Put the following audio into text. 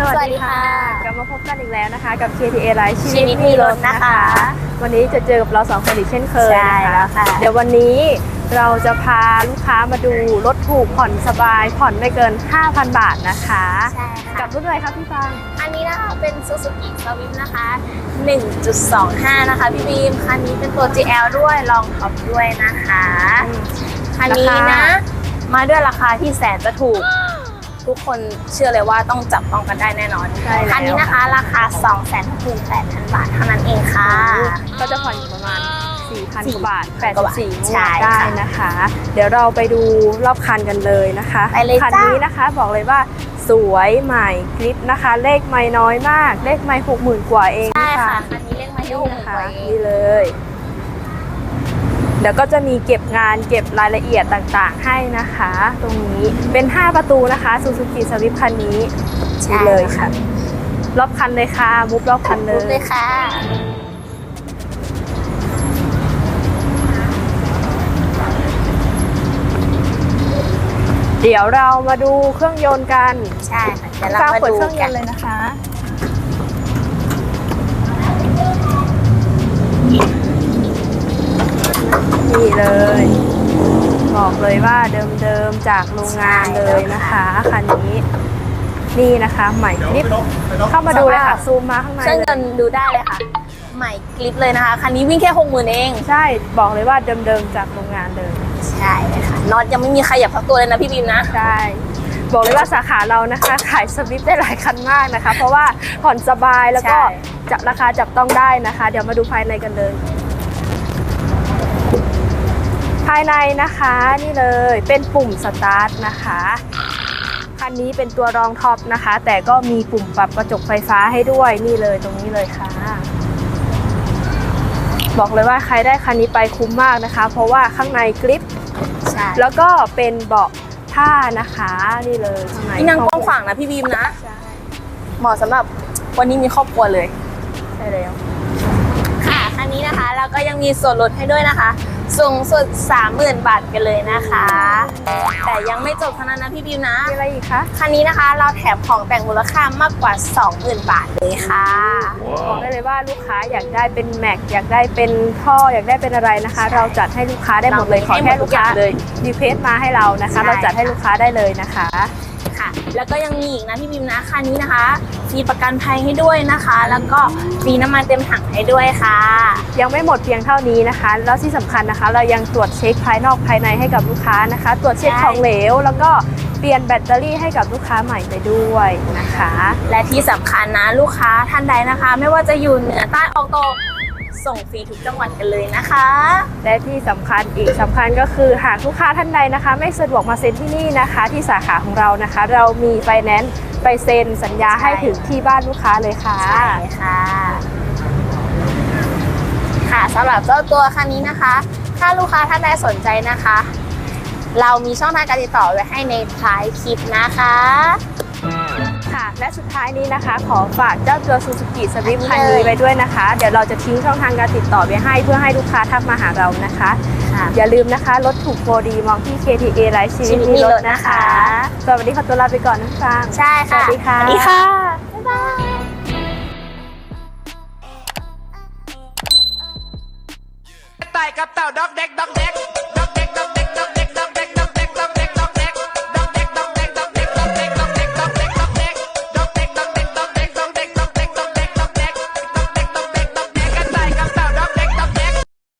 สวัสดีค่ะ กลับมาพบกันอีกแล้วนะคะ กับ KTA ไลฟ์ชีวิตมีรถนะคะ วันนี้จะเจอกับเราสองคนอีกเช่นเคยใช่นะแล้วค่ะ เดี๋ยววันนี้เราจะพาลูกค้ามาดูรถถูกผ่อนสบายผ่อนไม่เกิน 5,000 บาทนะคะ ใช่ค่ะ กับรุ่นอะไรคะพี่ฟาง อันนี้นะคะเป็น Suzuki Swift นะคะ 1.25 นะคะพี่บีม คันนี้เป็นตัว GL ด้วยลองท็อปด้วยนะคะ คันนี้รานะคามาด้วยราคาที่แสนจะถูก ทุกคนเชื่อเลยว่าต้องจับต้องกันได้แน่นอนใช่แล้ว คันนี้นะคะราคา 268,000บาทเท่านั้นเองค่ะ ก็จะผ่อนอยู่ประมาณ 4,000กว่าบาทกว่าบาท84งใช่วดได้ค่ะนะคะ เดี๋ยวเราไปดูรอบคันกันเลยนะคะไปเลยคันจ้า นี้นะคะบอกเลยว่าสวยใหม่คลิปนะคะ เลขไม่น้อยมาก เลขไม่หกหมื่นกว่าเองใช่นะค่ะคะคันนี้เรียกมาที่นี่หกหนะมื่นคะกว่าเองนี่เลย เดี๋ยวก็จะมีเก็บงานเก็บรายละเอียดต่างๆ ให้นะคะ ตรงนี้เป็น 5 ประตูนะคะซูซูกิสวิฟคันนี้นี่เลยค่ะ รอบคันเลยค่ะมุฟรอบคันเลรูปเลยยค่ะ เดี๋ยวเรามาดูเครื่องยนต์กันใช่ค่ะเดี๋ยวเราฟ้ามาเปิดดูเครื่องยกันต์เลยนะคะ นี่เลย บอกเลยว่าเดิมๆจากโรงงานเลยนะคะคันนี้ นี่นะคะใหม่คลิปเข้ามาดูเลยค่ะซูมมาข้างในเครื่องยเลยนต์ดูได้เลยค่ะ ใหม่กลิปเลยนะคะ คันนี้วิ่งแค่หกหมื่นเอง ใช่บอกเลยว่าเดิมๆจากโรงงานเลยใช่เลยค่ะน็อตยังไม่มีใครหยับพักตัวเลยนะพี่บีมนะใช่บอกเลยว่าสาขาเรานะคะขายสวิฟต์ได้หลายคันมากนะคะ เพราะว่าผ่อนสบายแล้วก็ใช่จับราคาจับต้องได้นะคะ เดี๋ยวมาดูภายในกันเลยายในนะคะนี่เลยเป็นปุ่มสตาร์ทนะคะคันนี้เป็นตัวรองท็อปนะคะ แต่ก็มีปุ่มปรับกระจกไฟฟ้าให้ด้วยนี่เลยตรงนี้เลยค่ะ บอกเลยว่าใครได้คันนี้ไปคุ้มมากนะคะ เพราะว่าข้างในกริปใช่แล้วก็เป็นเบาะผ้านะคะนี่เลยข้างในที่นั่งกว้างขวางนะพี่บีมนะใช่เหมาะสำหรับวันนี้มีครอบครัวเลยใช่แล้ว ค่ะคันนี้นะคะเราก็ยังมีส่วนลดให้ด้วยนะคะ สูงสุด 30,000 บาทกันเลยนะคะ แต่ยังไม่จบเท่านั้นนะพี่บีมนะ มีอะไรอีกคะคันนี้นะคะเราแถมของแต่งมูลค่ามากกว่า 20,000 บาทเลยค่ะ บอกได้เลยว่าลูกค้าอยากได้เป็นแม็กอยากได้เป็นท่ออยากได้เป็นอะไรนะคะใช่เราจัดให้ลูกค้าได้หมดเลยเราขอให้หมแค่ดทุลูกกค้าอย่างเลยรีเควสมาให้เรานะคะใช่เราจัดให้ลูกค้าได้เลยนะคะ ค่ะ แล้วก็ยังมีอีกนะพี่บิมนะคันนี้นะคะฟรีประกันภัยให้ด้วยนะคะ แล้วก็ฟรีน้ำมันเต็มถังให้ด้วยค่ะ ยังไม่หมดเพียงเท่านี้นะคะ แล้วที่สำคัญนะคะ เรายังตรวจเช็คภายนอกภายในให้กับลูกค้านะคะ ตรวจเช็คใช่ของเหลว แล้วก็เปลี่ยนแบตเตอรี่ให้กับลูกค้าใหม่ไปด้วยนะคะ และที่สำคัญนะลูกค้าท่านใดนะคะ ไม่ว่าจะอยู่เหนือใต้ออกตก ส่งฟรีทุกจังหวัดกันเลยนะคะ และที่สำคัญอีกสำคัญก็คือหากลูกค้าท่านใดนะคะ ไม่สะดวกมาเซ็นที่นี่นะคะ ที่สาขาของเรานะคะ เรามีไฟแนนซ์ไปเซ็นสัญญาใช่ให้ถึงที่บ้านลูกค้าเลยค่ะใช่ค่ะ ค่ะสำหรับเจ้าตัวคันนี้นะคะ ถ้าลูกค้าท่านใดสนใจนะคะ เรามีช่องทางการติดต่อไว้ให้ในท้ายคลิปนะคะค่ะ และสุดท้ายนี้นะคะ ขอฝากเจ้าตัว Suzuki Swift อัคันนนี้เลยนี้ไว้ด้วยนะคะ เดี๋ยวเราจะทิ้งช่องทางการติดต่อไว้ให้เพื่อให้ลูกค้าทักมาหาเรานะคะค่ะอย่าลืมนะคะรถถูกโปรดีมองที่ KTA ไลฟ์ชีวิตชีวิตมีมีรรถถนะนะคะคะสวัสดีค่ะตัวลาไปก่อนนะฟังใช่ค่ะสวัสดีค่ะสวัสดีค่ะบ๊ายบายไต่กับเต่าดอกเด็กดอกเด็ก